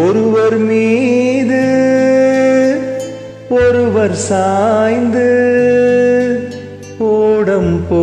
ஒருவர் மீது ஒருவர் சாய்ந்து ஓடம் போ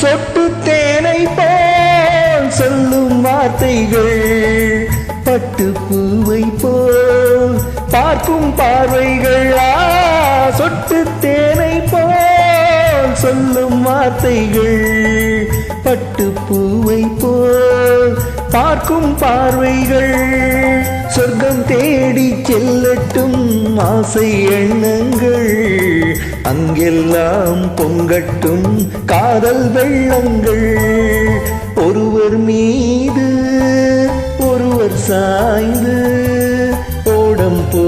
சொட்டு தேனை போல் சொல்லும் வார்த்தைகள் பட்டு பூவை போல் பார்க்கும் பார்வைகள். சொட்டு தேனை போல் சொல்லும் வார்த்தைகள் பட்டு பூவை போல் பார்க்கும் பார்வைகள். சொர்க்கம் தேடி செல்லட்டும் ஆசை எண்ணங்கள் அங்கெல்லாம் பொங்கட்டும் காதல் வெள்ளங்கள். ஒருவர் மீது ஒருவர் சாய்ந்து ஓடம் போ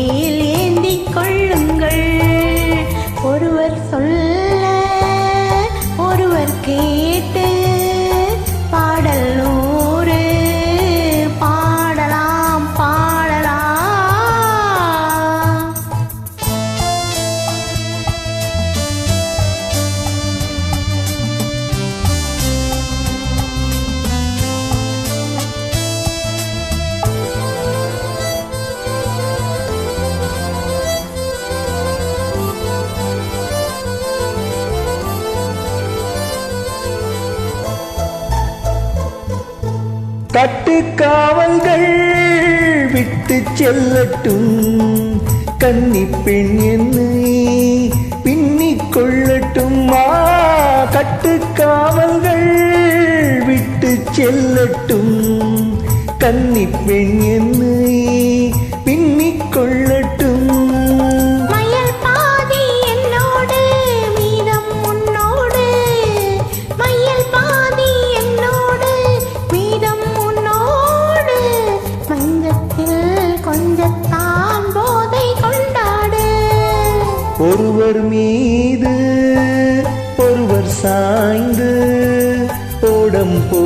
மெத்தை கட்டுக்காவல்கள் விட்டு செல்லட்டும். கன்னி பெண் என்னை பின்னிக் கொள்ளட்டும். கட்டு காவல்கள் விட்டு செல்லட்டும். கன்னி பெண் என்னை பின்னிக் கொள்ளட்டும். ஒருவர் மீது ஒருவர் சாய்ந்து ஓடம் போ